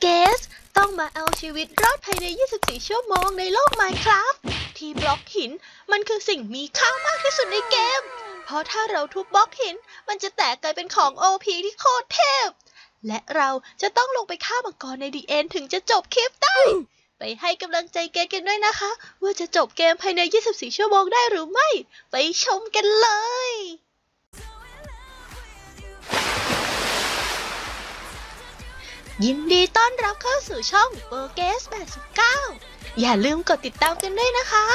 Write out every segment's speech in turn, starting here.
เกส ต้องมาเอาชีวิตรอดภายใน 24 ชั่วโมงในโลก Minecraft ที่บล็อกหินมันคือสิ่งมีค่ามากที่สุดในเกม เพราะถ้าเราทุบบล็อกหิน มันจะแตกกลายเป็นของ OP ที่โคตรเทพ และเราจะต้องลงไปฆ่ามังกรในดีเอ็นถึงจะจบคลิปได้ ไปให้กำลังใจเกสกันด้วยนะคะ ว่าจะจบเกมภายใน 24 ชั่วโมงได้หรือไม่ ไปชมกันเลย ยินดีต้อนรับเข้าสู่ช่องโปเกส89 อย่าลืมกดติดตามกันด้วยนะคะ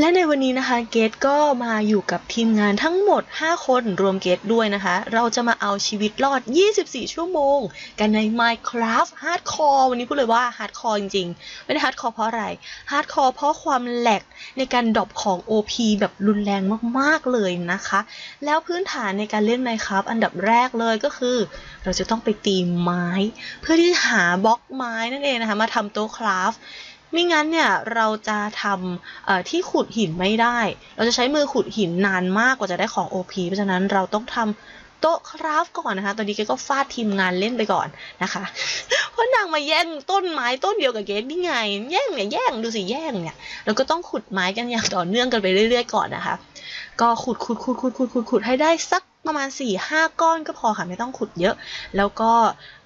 และในวันนี้นะคะเกตก็มาอยู่กับทีมงานทั้งหมด 5 คนรวมเกตด้วยนะคะ เราจะมาเอาชีวิตรอด 24 ชั่วโมง กันใน Minecraft Hardcore วันนี้พูดเลยว่า Hardcore จริงๆ ไม่ได้ Hardcore เพราะอะไร Hardcore เพราะความแหลกในการดรอปของ OP แบบรุนแรงมากๆเลยนะคะ แล้วพื้นฐานในการเล่น Minecraft อันดับแรกเลยก็คือ เราจะต้องไปตีไม้ เพื่อที่จะหาบล็อกไม้นั่นเองนะคะมาทำโต๊ะคราฟ ไม่งั้นเนี่ยเราจะทำที่ขุดหินไม่ได้ เราจะใช้มือขุดหินนานมากกว่าจะได้ของ OP เพราะฉะนั้นเราต้องทำโต๊ะคราฟก่อนนะคะ ตอนนี้เกก็ฟาดทีมงานเล่นไปก่อนนะคะ เพราะนางมาแย่งต้นไม้ต้นเดียวกับเกดนี่ไง แย่งเนี่ยแย่งดูสิแย่งเนี่ย เราก็ต้องขุดไม้กันอย่างต่อเนื่องกันไปเรื่อย ๆ ก่อนนะคะ ก็ขุดขุดขุดขุดขุดขุดขุดให้ได้สักประมาณ4ี่ห้าก้อนก็พอค่ะไม่ต้องขุดเยอะ แล้วก็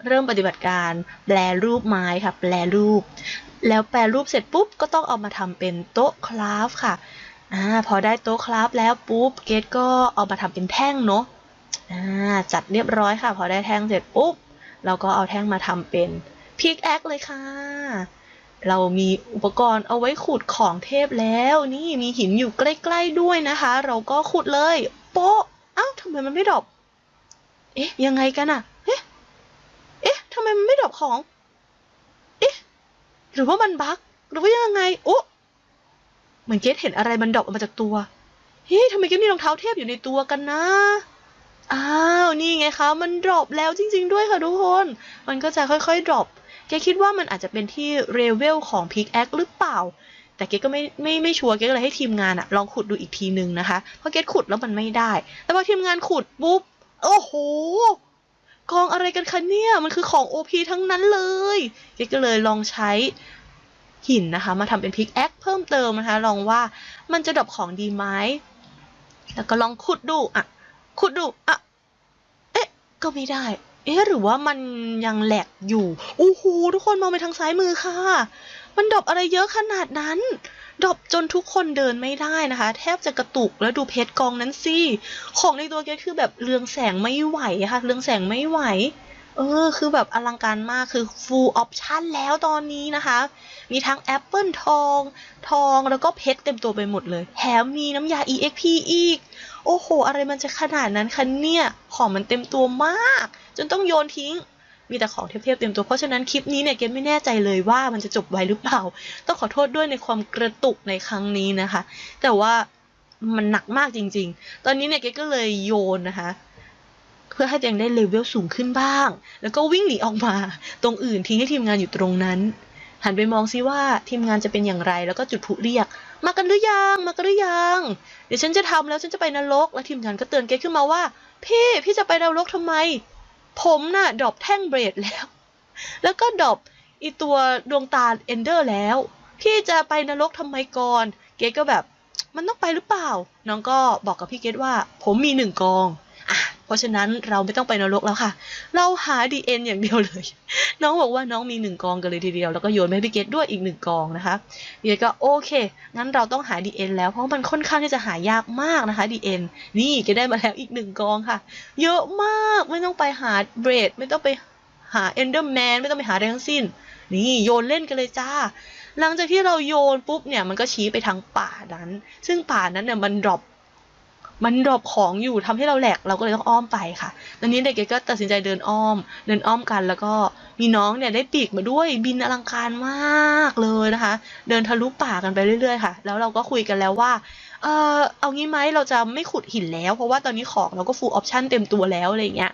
เริ่มปฏิบัติการแปลรูปไม้ค่ะแปลรูป แล้วแปลรูปเสร็จปุ๊บก็ต้องเอามาทำเป็นโต๊ะคราฟค่ะอ่าพอได้โต๊ะคราฟแล้วปุ๊บเกตก็เอามาทำเป็นแท่งเนาะอ่าจัดเรียบร้อยค่ะ พอได้แท่งเสร็จปุ๊บเราก็เอาแท่งมาทำเป็นพิกแอคเลยค่ะ เรามีอุปกรณ์เอาไว้ขุดของเทพแล้วนี่มีหินอยู่ใกล้ๆด้วยนะคะ เราก็ขุดเลยโป๊ะอ้าวทำไมมันไม่ดรอปเอ๊ะยังไงกันอะเอ๊ะเอ๊ะทำไมมันไม่ดรอปของ รือว่ามันบั๊กหรือว่ายังไงโอ้เหมือนเกตเห็นอะไรมันดรอปออกมาจากตัวเฮ้ยทำไมเกตมีรองเท้าเทพอยู่ในตัวกันนะอ้าวนี่ไงคะ มันดรอปแล้วจริง ๆ ด้วยค่ะทุกคน มันก็จะค่อยๆดรอปเกคิดว่ามันอาจจะเป็นที่เรเวลของพิกแอคหรือเปล่า แต่เกก็ไม่ไม่ไม่ชัวร์เกก็เลยให้ทีมงานอะลองขุดดูอีกทีนึงนะคะ เพราะเกขุดแล้วมันไม่ได้ แต่พอทีมงานขุดปุ๊บ โอ้โห กองอะไรกันคะเนี่ย มันคือของ OP ทั้งนั้นเลยเกก็เลยลองใช้หินนะคะ มาทำเป็นพิกแอคเพิ่มเติมนะคะ ลองว่ามันจะดรอปของดีไหมแล้วก็ลองขุดดูอะขุดดูอะเอ๊ะ ก็ไม่ได้ เอ๊ะ หรือว่ามันยังแหลกอยู่โอ้โหทุกคนมองไปทางซ้ายมือค่ะ มันดรอะไรเยอะขนาดนั้นดรอปจนทุกคนเดินไม่ได้นะคะ แทบจะกระตุกแล้วดูเพชรกองนั้นสิ ของในตัวเกคือแบบเรืองแสงไม่ไหวค่ะ เรืองแสงไม่ไหว เออ คือแบบอลังการมากคือ full option แล้วตอนนี้นะคะ มีทั้งแอปเปิลทอง ทองแล้วก็เพชรเต็มตัวไปหมดเลย แถมมีน้ำยา EXP อีก โอ้โห อะไรมันจะขนาดนั้นคะเนี่ย ของมันเต็มตัวมาก จนต้องโยนทิ้ง มีแต่ของเทพๆเต็มตัว เพราะฉะนั้นคลิปนี้เนี่ยเกมไม่แน่ใจเลยว่ามันจะจบไวหรือเปล่า ต้องขอโทษด้วยในความกระตุกในครั้งนี้นะคะ แต่ว่ามันหนักมากจริง ๆ ตอนนี้เนี่ยเกก็เลยโยนนะคะ เพื่อให้ตัวเองได้เลเวลสูงขึ้นบ้าง แล้วก็วิ่งหนีออกมา ตรงอื่นทิ้งให้ทีมงานอยู่ตรงนั้น หันไปมองซิว่าทีมงานจะเป็นอย่างไร แล้วก็จุดพลุเรียก มากันหรือยัง มากันหรือยัง เดี๋ยวฉันจะทำแล้วฉันจะไปนรก แล้วทีมงานก็เตือนเกขึ้นมาว่า พี่ พี่จะไปนรกทำไม ผมน่ะดรอปแท่งเบรดแล้ว แล้วก็ดรอปอีตัวดวงตาเอนเดอร์แล้ว พี่จะไปนรกทำไมก่อน เกดก็แบบ มันต้องไปหรือเปล่า น้องก็บอกกับพี่เกดว่า ผมมีหนึ่งกอง เพราะฉะนั้นเราไม่ต้องไปนรกแล้วค่ะ เราหา DN อย่างเดียวเลย น้องบอกว่าน้องมีหนึ่งกองกันเลยทีเดียว แล้วก็โยนให้พี่เกตด้วยอีกหนึ่งกองนะคะพี่เกตก็โอเค งั้นเราต้องหา DN แล้วเพราะมันค่อนข้างที่จะหายากมากนะคะ DN นี่กตได้มาแล้วอีกหนึ่งกองค่ะ เยอะมากไม่ต้องไปหาเบรดไม่ต้องไปหา Enderman ไม่ต้องไปหาอะไรทั้งสิ้น นี่โยนเล่นกันเลยจ้าหลังจากที่เราโยนปุ๊บเนี่ยมันก็ชี้ไปทางป่านั้น ซึ่งป่านั้นเนี่ยมันดรอป มันดรอปของอยู่ทำให้เราแหลกเราก็เลยต้องอ้อมไปค่ะตอนนี้เด็กๆก็ตัดสินใจเดินอ้อม เดินอ้อมกันแล้วก็มีน้องเนี่ยได้ปีกมาด้วยบินอลังการมากเลยนะคะ เดินทะลุป่ากันไปเรื่อยๆค่ะ แล้วเราก็คุยกันแล้วว่าเออเอางี้ไหมเราจะไม่ขุดหินแล้ว เพราะว่าตอนนี้ของเราก็ full option เต็มตัวแล้วอะไรอย่างเงี้ย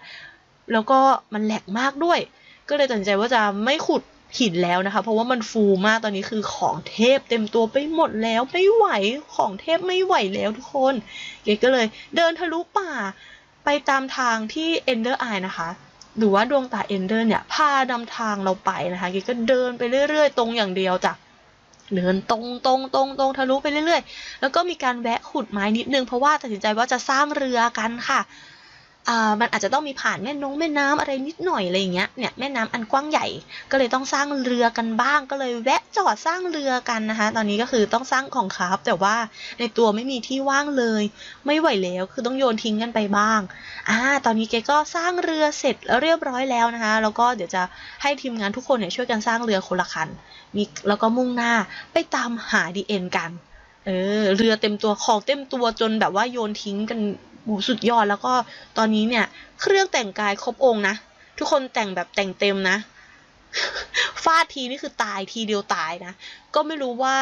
แล้วก็มันแหลกมากด้วย ก็เลยตัดสินใจว่าจะไม่ขุด หินแล้วนะคะ เพราะว่ามันฟูมากตอนนี้คือของเทพเต็มตัวไปหมดแล้วไม่ไหวของเทพไม่ไหวแล้วทุกคนเกก็เลยเดินทะลุป่าไปตามทางที่ Ender Eye นะคะหรือว่าดวงตาเอนเดอร์เนี่ยพานำทางเราไปนะคะเกก็เดินไปเรื่อยๆ ตรงอย่างเดียวจ้ะเดินตรงตรงตรงตรงทะลุไปเรื่อยๆ แล้วก็มีการแวะขุดไม้นิดนึงเพราะว่าตัดสินใจว่าจะสร้างเรือกันค่ะ มันอาจจะต้องมีผ่านแม่นงแม่น้ำอะไรนิดหน่อยอะไรอย่างเงี้ยเนี่ยแม่น้ำอันกว้างใหญ่ ก็เลยต้องสร้างเรือกันบ้าง ก็เลยแวะจอดสร้างเรือกันนะคะ ตอนนี้ก็คือต้องสร้างของครับแต่ว่าในตัวไม่มีที่ว่างเลย ไม่ไหวแล้วคือต้องโยนทิ้งกันไปบ้างอ่าตอนนี้เกก็สร้างเรือเสร็จแล้วเรียบร้อยแล้วนะคะ แล้วก็เดี๋ยวจะให้ทีมงานทุกคนเนี่ยช่วยกันสร้างเรือคนละคันมีแล้วก็มุ่งหน้าไปตามหาดีเอ็นกันเออเรือเต็มตัวของเต็มตัวจนแบบว่าโยนทิ้งกัน หสุดยอดแล้วก็ตอนนี้เนี่ย เครื่องแต่งกายครบองค์นะ ทุกคนแต่งแบบแต่งเต็มนะฟาดทีนี่คือตายทีเดียวตายนะ ก็ไม่รู้ว่า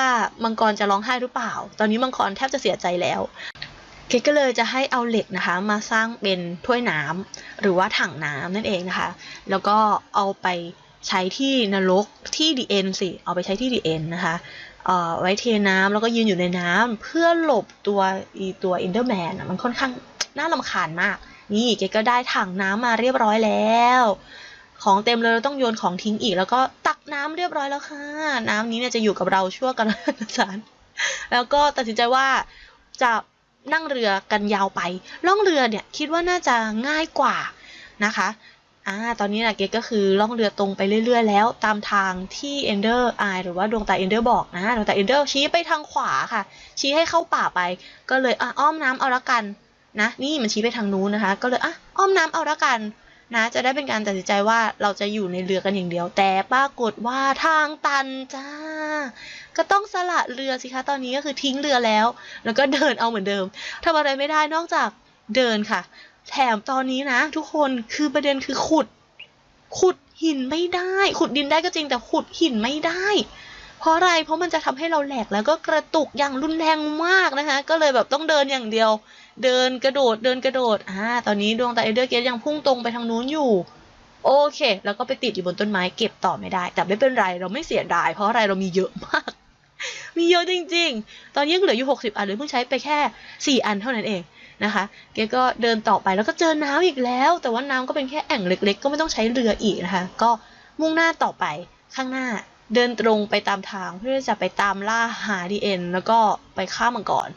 มังกรจะร้องไห้หรือเปล่า ตอนนี้มังกรแทบจะเสียใจแล้วเกดก็เลยจะให้เอาเหล็กนะคะ มาสร้างเป็นถ้วยน้ำหรือว่าถังน้ำนั่นเองนะคะ แล้วก็เอาไปใช้ที่นรกที่ดีเอ็นสิ เอาไปใช้ที่ดีเอ็นนะคะเอ่อไว้เทน้ำแล้วก็ยืนอยู่ในน้ำเพื่อหลบตัวอีตัวอินเดอร์แมนมันค่อนข้าง น่าลำคาญมาก นี่เกก็ได้ถังน้ำมาเรียบร้อยแล้ว ของเต็มเลยเราต้องโยนของทิ้งอีก แล้วก็ตักน้ำเรียบร้อยแล้วค่ะ น้ำนี้เนี่ยจะอยู่กับเราชั่วกันสารแล้วก็ตัดสินใจว่าจะนั่งเรือกันยาวไป ล่องเรือเนี่ยคิดว่าน่าจะง่ายกว่านะคะอ่าตอนนี้นะเกก็คือล่องเรือตรงไปเรื่อย ๆ แล้ว ตามทางที่ Ender Eye หรือว่าดวงตา Ender บอกนะดวงตา Ender ชี้ไปทางขวาค่ะ ชี้ให้เข้าป่าไป ก็เลยอะอ้อมน้ำเอาละกัน นะนี่มันชี้ไปทางนู้นนะคะ ก็เลยอะอ้อมน้ำเอาละกันนะจะได้เป็นการตัดสินใจว่าเราจะอยู่ในเรือกันอย่างเดียว แต่ปรากฏว่าทางตันจ้า ก็ต้องสละเรือสิคะ ตอนนี้ก็คือทิ้งเรือแล้ว แล้วก็เดินเอาเหมือนเดิมทำอะไรไม่ได้นอกจากเดินค่ะ แถมตอนนี้นะ ทุกคนคือประเด็นคือขุด ขุดหินไม่ได้ ขุดดินได้ก็จริงแต่ขุดหินไม่ได้ เพราะอะไร เพราะมันจะทำให้เราแหลกแล้วก็กระตุกอย่างรุนแรงมากนะคะ ก็เลยแบบต้องเดินอย่างเดียว เดินกระโดด เดินกระโดด อ่า ตอนนี้ดวงตาเอเดอร์เกตยังพุ่งตรงไปทางนู้นอยู่ โอเค แล้วก็ไปติดอยู่บนต้นไม้เก็บต่อไม่ได้ แต่ไม่เป็นไร เราไม่เสียดาย เพราะอะไร เรามีเยอะมาก มีเยอะจริง ๆ ตอนนี้เหลืออยู่ 60 อันเลยเพิ่งใช้ไปแค่ 4 อันเท่านั้นเองนะคะเกก็เดินต่อไปแล้วก็เจอน้ำอีกแล้ว แต่ว่าน้ำก็เป็นแค่แอ่งเล็ก ๆ ก็ไม่ต้องใช้เรืออีกนะคะ ก็มุ่งหน้าต่อไปข้างหน้า เดินตรงไปตามทางเพื่อจะไปตามล่าหาดีเอ็นแล้วก็ไปฆ่ามังกร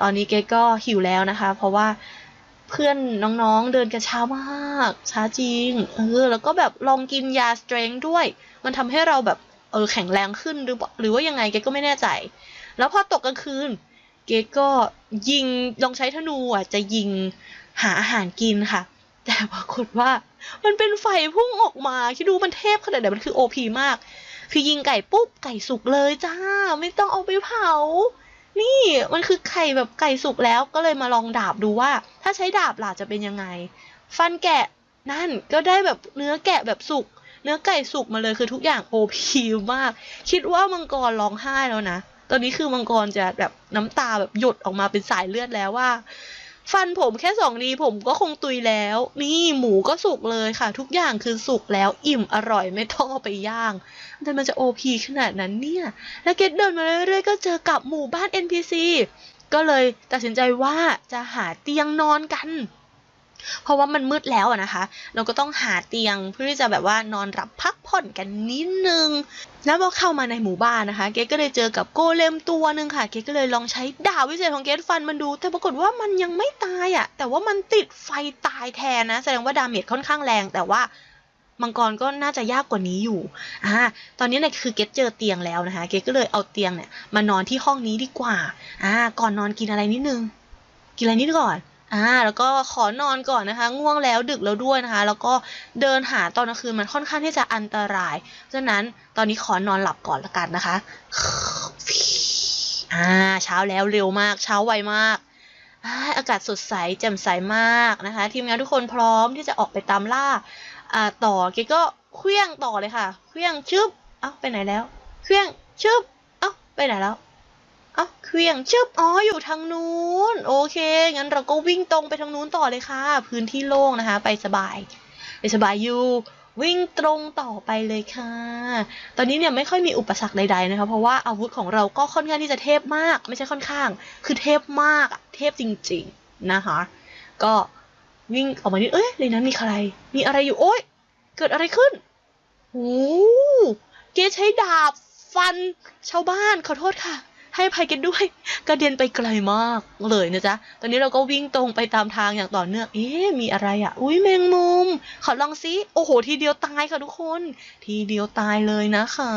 ตอนนี้เกก็หิวแล้วนะคะ เพราะว่าเพื่อนน้องๆเดินกันช้ามาก ช้าจริงเออแล้วก็แบบลองกินยาสเตรงด้วย มันทำให้เราแบบเออแข็งแรงขึ้นหรือหรือว่ายังไงเกก็ไม่แน่ใจ แล้วพอตกกลางคืน เกก็ยิงลองใช้ธนูอะจะยิงหาอาหารกินค่ะ แต่ปรากฏว่ามันเป็นไฟพุ่งออกมาคิดดูมันเทพขนาดไหนมันคือโอพีมาก คือยิงไก่ปุ๊บไก่สุกเลยจ้า ไม่ต้องเอาไปเผา นี่มันคือไข่แบบไก่สุกแล้วก็เลยมาลองดาบดูว่า ถ้าใช้ดาบล่ะจะเป็นยังไง ฟันแกะนั่นก็ได้แบบเนื้อแกะแบบสุก เนื้อไก่สุกมาเลยคือทุกอย่างโอพีมาก คิดว่ามังกรร้องไห้แล้วนะตอนนี้คือมังกรจะแบบน้ำตาแบบหยดออกมาเป็นสายเลือดแล้วว่า ฟันผมแค่สองดีผมก็คงตุยแล้ว นี่หมูก็สุกเลยค่ะ ทุกอย่างคือสุกแล้วอิ่มอร่อยไม่ต้องเอาไปย่างแต่มันจะโอพีขนาดนั้นเนี่ย แล้วเกดเดินมาเรื่อยๆก็เจอกับหมู่บ้าน NPC ก็เลยตัดสินใจว่าจะหาเตียงนอนกัน เพราะว่ามันมืดแล้วนะคะ เราก็ต้องหาเตียงเพื่อที่จะแบบว่านอนหลับพักผ่อนกันนิดนึง แล้วพอเข้ามาในหมู่บ้านนะคะ เกดก็เลยเจอกับโกเลมตัวหนึ่งค่ะ เกดก็เลยลองใช้ดาบวิเศษของเกดฟันมันดู แต่ปรากฏว่ามันยังไม่ตายอะแต่ว่ามันติดไฟตายแทนนะ แสดงว่าดาเมจค่อนข้างแรง แต่ว่ามังกรก็น่าจะยากกว่านี้อยู่ อ่า ตอนนี้เนี่ยคือเกดเจอเตียงแล้วนะคะ เกดก็เลยเอาเตียงเนี่ยมานอนที่ห้องนี้ดีกว่า อ่า ก่อนนอนกินอะไรนิดนึง กินอะไรนิดก่อน อ่าแล้วก็ขอนอนก่อนนะคะ ง่วงแล้วดึกแล้วด้วยนะคะ แล้วก็เดินหาตอนกลางคืนมันค่อนข้างที่จะอันตรายฉะนั้นตอนนี้ขอนอนหลับก่อนละกันนะคะอ่าเช้าแล้วเร็วมาก เช้าไวมากอาอากาศสดใสแจ่มใสมากนะคะ ทีมงานทุกคนพร้อมที่จะออกไปตามล่าอ่าต่อเกก็เคลี้ยงต่อเลยค่ะเคลี้ยงชึบเอ้าไปไหนแล้วเคลี้ยงชึบเอ้าไปไหนแล้ว อ้าเคลียงชึบอ๋ออยู่ทางนู้น โอเค งั้นเราก็วิ่งตรงไปทางนู้นต่อเลยค่ะ พื้นที่โล่งนะคะ ไปสบาย ไปสบายอยู่ วิ่งตรงต่อไปเลยค่ะ ตอนนี้เนี่ยไม่ค่อยมีอุปสรรคใดๆนะคะ เพราะว่าอาวุธของเราก็ค่อนข้างที่จะเทพมาก ไม่ใช่ค่อนข้าง คือเทพมากอะเทพจริงๆนะคะ ก็วิ่งออกมานิดเอ้ยในนั้นมีใคร มีอะไรอยู่ โอ๊ย เกิดอะไรขึ้นโอ้เกใช้ดาบฟันชาวบ้านขอโทษค่ะ ให้ภัยกันด้วย กระเด็นไปไกลมากเลยนะจ๊ะ ตอนนี้เราก็วิ่งตรงไปตามทางอย่างต่อเนื่อง เอ๊ะ มีอะไรอะ อุ้ยแมงมุม ขอลองซิ โอ้โห ทีเดียวตายค่ะทุกคน ทีเดียวตายเลยนะคะ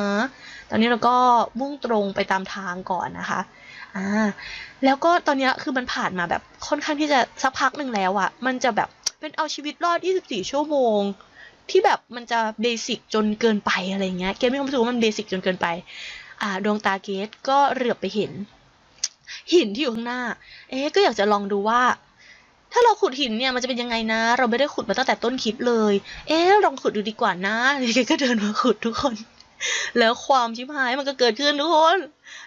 ตอนนี้เราก็มุ่งตรงไปตามทางก่อนนะคะ อ่า แล้วก็ตอนนี้คือมันผ่านมาแบบค่อนข้างที่จะสักพักหนึ่งแล้วอะมันจะแบบเป็นเอาชีวิตรอด 24 ชั่วโมงที่แบบมันจะเบสิกจนเกินไปอะไรเงี้ย เกมไม่รู้สึกว่ามันเบสิกจนเกินไป ดวงตาเกตก็เหลือบไปเห็น หินที่อยู่ข้างหน้า เอ๊ะก็อยากจะลองดูว่า ถ้าเราขุดหินเนี่ยมันจะเป็นยังไงนะ เราไม่ได้ขุดมาตั้งแต่ต้นคลิปเลย เอ๊ะลองขุดดูดีกว่านะเกก็เดินมาขุดทุกคน แล้วความชิบหายมันก็เกิดขึ้นทุกคน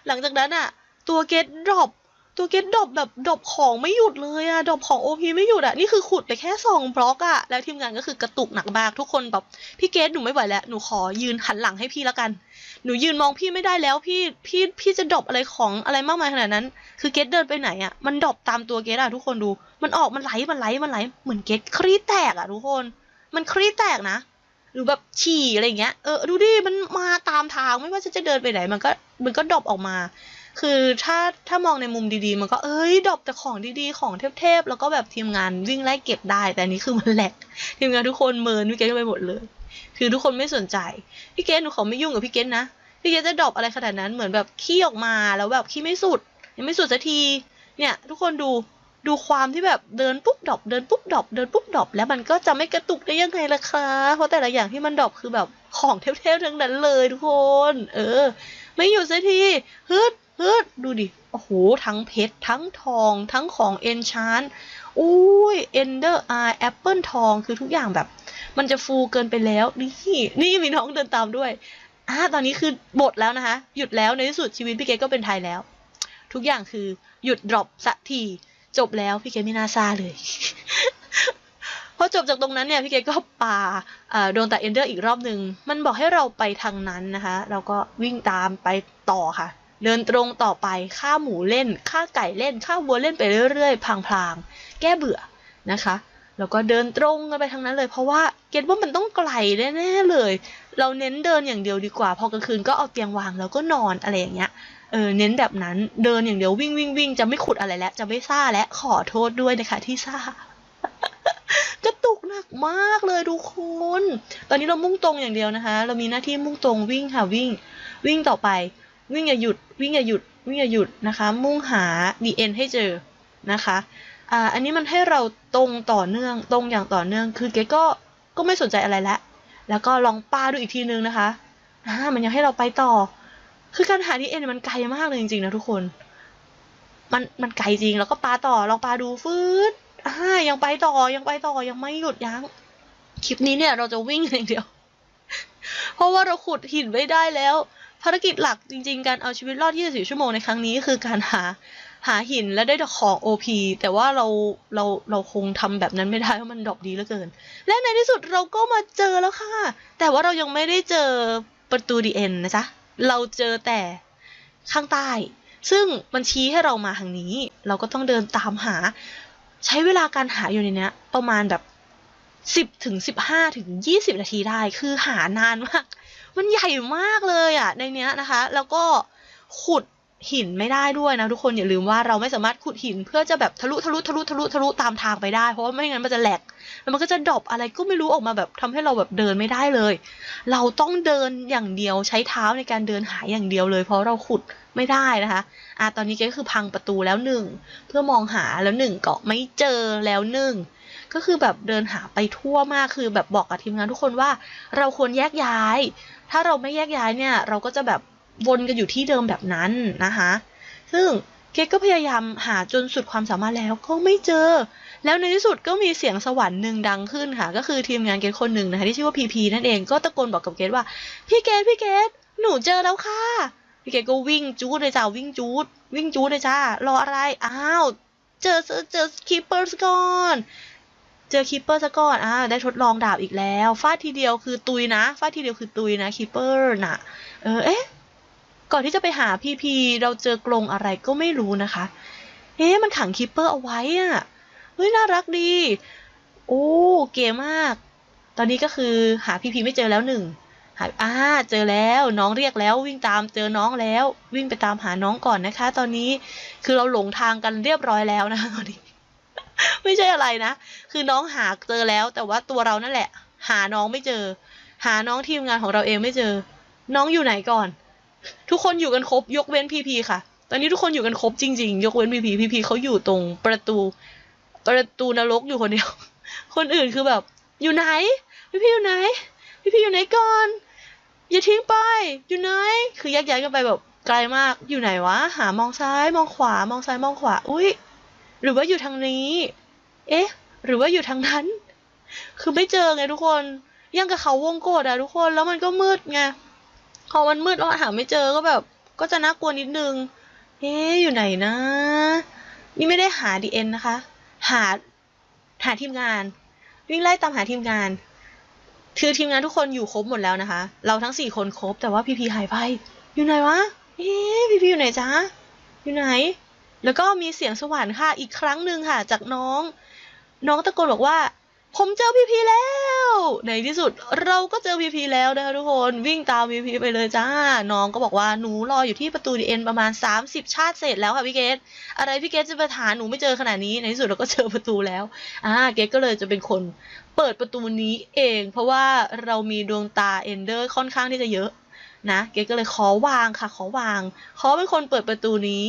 หลังจากนั้นอะตัวเกตดรอป ตัวเกตดรอปแบบดรอปของไม่หยุดเลยอะดรอปของโอพีไม่หยุดอะนี่คือขุดไปแค่สองบล็อกอะแล้วทีมงานก็คือกระตุกหนักมากทุกคนแบบพี่เกตหนูไม่ไหวแล้วหนูขอยืนหันหลังให้พี่แล้วกัน หนูยืนมองพี่ไม่ได้แล้วพี่พี่พี่จะดรอะไรของอะไรมากมายขนาดนั้น คือเกตเดินไปไหนอะมันดรอปตามตัวเกตอะทุกคนดู มันออกมันไหลมันไหลมันไหลเหมือนเกตครีแตกอะทุกคน มันครีแตกนะหรือแบบฉี่อะไรเงี้ย เออดูดิ มันมาตามทางไม่ว่าจะจะเดินไปไหน มันก็มันก็ดรอปออกมา คือถ้าถ้ามองในมุมดีๆ มันก็เอ้ยดรอปแต่ของดีๆ ของเทพๆ แล้วก็แบบทีมงานวิ่งไล่เก็บได้ แต่นี้คือมันแหลก ทีมงานทุกคนเมินพี่เกตไปหมดเลย คือทุกคนไม่สนใจ พี่เกตหนูขอไม่ยุ่งกับพี่เกตนะ พี่เกตจะดรอปอะไรขนาดนั้น เหมือนแบบขี้ออกมาแล้วแบบขี้ไม่สุด ยังไม่สุดสักที เนี่ย ทุกคนดูดูความที่แบบเดินปุ๊บดรอปเดินปุ๊บดรอปเดินปุ๊บดรอปแล้วมันก็จะไม่กระตุกได้ยังไงล่ะคะ เพราะแต่ละอย่างที่มันดรอปคือแบบของเทพๆทั้งนั้นเลยทุกคน เออ ไม่หยุดสักทีฮึด ฮึดดูดิ โอ้โห ทั้งเพชร ทั้งทอง ทั้งของเอนชานอุ้ยเอนเดอร์ไอแอปเปิลทอง คือทุกอย่างแบบ มันจะฟูเกินไปแล้ว นี่ นี่มีน้องเดินตามด้วยอ่าตอนนี้คือหมดแล้วนะคะ หยุดแล้วในที่สุดชีวิตพี่เกก็เป็นไทยแล้ว ทุกอย่างคือหยุดดรอปสักที จบแล้วพี่เกไม่น่าซาเลย พอจบจากตรงนั้นเนี่ยพี่เกก็ปาอ่าโดนตาเอนเดอร์อีกรอบหนึ่ง มันบอกให้เราไปทางนั้นนะคะ เราก็วิ่งตามไปต่อค่ะ เดินตรงต่อไปฆ่าหมูเล่นฆ่าไก่เล่นฆ่าวัวเล่นไปเรื่อยๆพลางๆ แก้เบื่อนะคะแล้วก็เดินตรงกันไปทางนั้นเลย เพราะว่าเกดว่ามันต้องไกลแน่ๆเลย เราเน้นเดินอย่างเดียวดีกว่า พอกลางคืนก็เอาเตียงวางแล้วก็นอนอะไรอย่างเงี้ยเออเน้นแบบนั้นเดินอย่างเดียววิ่งวิ่งวิ่งจะไม่ขุดอะไรแล้วจะไม่ซ่าและขอโทษด้วยนะคะที่ซ่ากระตุกหนักมากเลยทุกคนตอนนี้เรามุ่งตรงอย่างเดียวนะคะ เรามีหน้าที่มุ่งตรงวิ่งค่ะวิ่ง วิ่งต่อไป วิ่งอย่าหยุด วิ่งอย่าหยุด วิ่งอย่าหยุดนะคะ มุ่งหา the end ให้เจอนะคะอ่าอันนี้มันให้เราตรงต่อเนื่อง ตรงอย่างต่อเนื่อง คือเกก็ก็ไม่สนใจอะไรแล้วแล้วก็ลองป้าดูอีกทีนึงนะคะอ่ามันยังให้เราไปต่อ คือการหาที่เอ็นมันไกลมากเลยจริงๆนะทุกคน มันมันไกลจริง แล้วก็ปาต่อ ลองปาดูฟืดอ่ายังไปต่อ ยังไปต่อ ยังไม่หยุดยัง้ง คลิปนี้เนี่ยเราจะวิ่งอย่างเดียว เพราะว่าเราขุดหินไม่ได้แล้ว ภารกิจหลักจริง ๆ การเอาชีวิตรอด 24 ชั่วโมงในครั้งนี้คือการหาหาหินและได้ของ OP แต่ว่าเราเราเราคงทำแบบนั้นไม่ได้เพราะมันดรอปดีเหลือเกิน และในที่สุดเราก็มาเจอแล้วค่ะ แต่ว่าเรายังไม่ได้เจอประตูดีเอ็นนะจ๊ะ เราเจอแต่ข้างใต้ ซึ่งมันชี้ให้เรามาทางนี้ เราก็ต้องเดินตามหา ใช้เวลาการหาอยู่ในเนี้ยประมาณแบบ สิบถึงสิบห้าถึงยี่สิบนาทีได้คือหานานมาก มันใหญ่มากเลยอะในเนี้ยนะคะ แล้วก็ขุดหินไม่ได้ด้วยนะทุกคนอย่าลืมว่าเราไม่สามารถขุดหินเพื่อจะแบบทะลุทะลุทะลุทะลุทะลุตามทางไปได้ เพราะว่าไม่งั้นมันจะแหลกแล้วมันก็จะดรอปอะไรก็ไม่รู้ออกมาแบบทำให้เราแบบเดินไม่ได้เลย เราต้องเดินอย่างเดียวใช้เท้าในการเดินหาอย่างเดียวเลย เพราะเราขุดไม่ได้นะคะอะตอนนี้ก็คือพังประตูแล้วหนึ่งเพื่อมองหาแล้วหนึ่งเก็ไม่เจอแล้วหนึ่ง ก็คือแบบเดินหาไปทั่วมากคือแบบบอกกับทีมงานทุกคนว่า เราควรแยกย้าย ถ้าเราไม่แยกย้ายเนี่ย เราก็จะแบบวนกันอยู่ที่เดิมแบบนั้นนะคะซึ่งเกดก็พยายามหาจนสุดความสามารถแล้วก็ไม่เจอ แล้วในที่สุดก็มีเสียงสวรรค์หนึ่งดังขึ้นค่ะ ก็คือทีมงานเกดคนหนึ่งนะคะที่ชื่อว่าพีพีนั่นเองก็ตะโกนบอกกับเกดว่า พี่เกดพี่เกดหนูเจอแล้วค่ะ พี่เกดก็วิ่งจูดเลยจ้าวิ่งจูดวิ่งจูดเลยจ้ารออะไรอ้าวเจอเจอเจอคีเปอร์สก่อน เจอคีเปอร์ซะก่อนอ่าได้ทดลองดาบอีกแล้วฟาดทีเดียวคือตุยนะฟาดทีเดียวคือตุยนะคีเปอร์น่ะเออเอ๊ะก่อนที่จะไปหาพีพีเราเจอกรงอะไรก็ไม่รู้นะคะเอ๊ะมันขังคิปเปอร์เอาไว้อะเฮ้ยน่ารักดี โอ้เก๋มาก ตอนนี้ก็คือหาพีพีไม่เจอแล้วหนึ่งหาอ่าเจอแล้วน้องเรียกแล้ววิ่งตามเจอน้องแล้ว วิ่งไปตามหาน้องก่อนนะคะ ตอนนี้คือเราหลงทางกันเรียบร้อยแล้วนะคะตอนนี้ ไม่ใช่อะไรนะ คือน้องหาเจอแล้ว แต่ว่าตัวเรานั่นแหละ หาน้องไม่เจอ หาน้องทีมงานของเราเองไม่เจอ น้องอยู่ไหนก่อน ทุกคนอยู่กันครบยกเว้นพีพีค่ะ ตอนนี้ทุกคนอยู่กันครบจริงๆ ยกเว้นพีพีพีพีเขาอยู่ตรงประตู ประตูนรกอยู่คนเดียว คนอื่นคือแบบ อยู่ไหนพี่พี่อยู่ไหน พี่พี่อยู่ไหนก่อน อย่าทิ้งไป อยู่ไหน คือแยกย้ายกันไปแบบไกลมาก อยู่ไหนวะ หามองซ้าย มองขวา มองซ้าย มองขวา อุ้ย หรือว่าอยู่ทางนี้ เอ๊ะ หรือว่าอยู่ทางนั้น คือไม่เจอไงทุกคน ยังกับเขาวงโกดอะทุกคน แล้วมันก็มืดไง พอมันมืดแล้วหาไม่เจอก็แบบ ก็จะน่ากลัวนิดนึง เอ๊ะ อยู่ไหนนะ นี่ไม่ได้หาดีเอ็นนะคะ หา หาทีมงาน วิ่งไล่ตามหาทีมงาน คือทีมงานทุกคนอยู่ครบหมดแล้วนะคะ เราทั้งสี่คนครบ แต่ว่าพีพีหายไป อยู่ไหนวะ เอ๊ะ พีพีอยู่ไหนจ๊ะ อยู่ไหน แล้วก็มีเสียงสวรรค์ค่ะอีกครั้งหนึ่งค่ะ จากน้อง น้องตะโกนบอกว่า ผมเจอพีพีแล้ว ในที่สุดเราก็เจอพีพีแล้วนะคะทุกคนวิ่งตามพีพีไปเลยจ้า น้องก็บอกว่าหนูรออยู่ที่ประตูดีเอ็นประมาณ 30 ชาติเศษแล้วค่ะพี่เกดอะไรพี่เกดจะไปหาหนูไม่เจอขนาดนี้ในที่สุดเราก็เจอประตูแล้วอ่าเกดก็เลยจะเป็นคนเปิดประตูนี้เอง เพราะว่าเรามีดวงตาเอนเดอร์ค่อนข้างที่จะเยอะนะ เกดก็เลยขอวางค่ะ ขอวาง ขอเป็นคนเปิดประตูนี้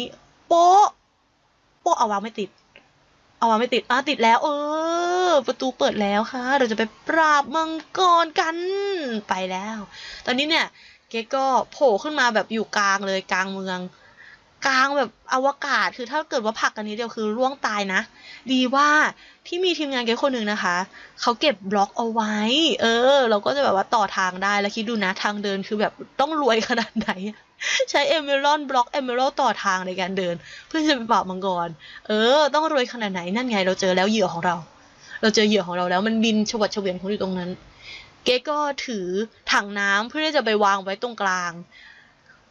โป๊ะ โป๊ะเอาวางไม่ติด เอาวางไม่ติดอะติดแล้ว เออ ประตูเปิดแล้วค่ะ เราจะไปปราบมังกรกันไปแล้ว ตอนนี้เนี่ย เกก็โผล่ขึ้นมาแบบอยู่กลางเลยกลางเมือง กลางแบบอวกาศคือถ้าเกิดว่าผักกันนี้เดียวคือร่วงตายนะ ดีว่าที่มีทีมงานเกคนหนึ่งนะคะ เขาเก็บบล็อกเอาไว้ เออ เราก็จะแบบว่าต่อทางได้แล้วคิดดูนะทางเดินคือแบบต้องรวยขนาดไหน ใช้เอเมรอนบล็อกเอเมรอลต่อทางในการเดิน เพื่อจะไปปราบมังกร เออ ต้องรวยขนาดไหนนั่นไง เราเจอแล้วเหยื่อของเรา เราเจอเหยื่อของเราแล้วมันบินชวัดเฉวียนของอยู่ตรงนั้น เก๊ก็ถือถังน้ำเพื่อที่จะไปวางไว้ตรงกลาง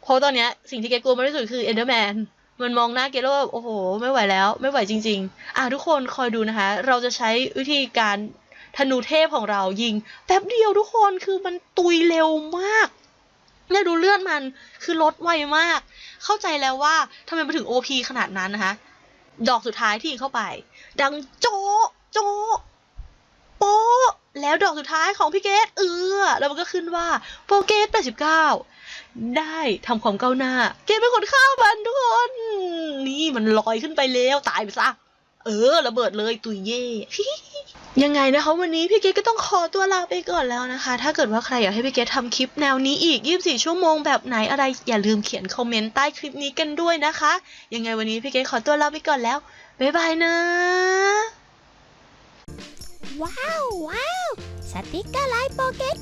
เพราะตอนเนี้ยสิ่งที่เก๊กลัวมากที่สุดคือเอนเดอร์แมนมันมองหน้าเก๊แล้วแบบโอ้โห ไม่ไหวแล้ว ไม่ไหวจริง ๆ อะทุกคนคอยดูนะคะ เราจะใช้วิธีการธนูเทพของเรายิงแป๊บเดียวทุกคนคือมันตุยเร็วมาก เนี่ยดูเลือดมันคือลดไวมาก เข้าใจแล้วว่าทำไมมันถึง OP ขนาดนั้นนะคะ ดอกสุดท้ายที่เข้าไป ดังโจะโจะโป๊ะแล้วดอกสุดท้ายของพี่เกตเออแล้วมันก็ขึ้นว่าโปรเกต89 ได้ทำความก้าวหน้า เกตเป็นคนฆ่ามันทุกคน นี่มันลอยขึ้นไปแล้วตายไปซะ เออระเบิดเลยตุยเย่ ยังไงนะคะวันนี้พี่เกดก็ต้องขอตัวลาไปก่อนแล้วนะคะ ถ้าเกิดว่าใครอยากให้พี่เกดทำคลิปแนวนี้อีก 24 ชั่วโมงแบบไหนอะไรอย่าลืมเขียนคอมเมนต์ใต้คลิปนี้กันด้วยนะคะ ยังไงวันนี้พี่เกดขอตัวลาไปก่อนแล้ว บ๊ายบายนะ ว้าวว้าวสติกเกอร์ไลน์โปเกต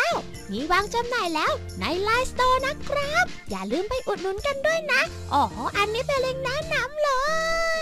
89 มีวางจำหน่ายแล้วในไลน์สโตร์นะครับ อย่าลืมไปอุดหนุนกันด้วยนะอ๋ออันนี้เป็นเล็งแนะนำเลย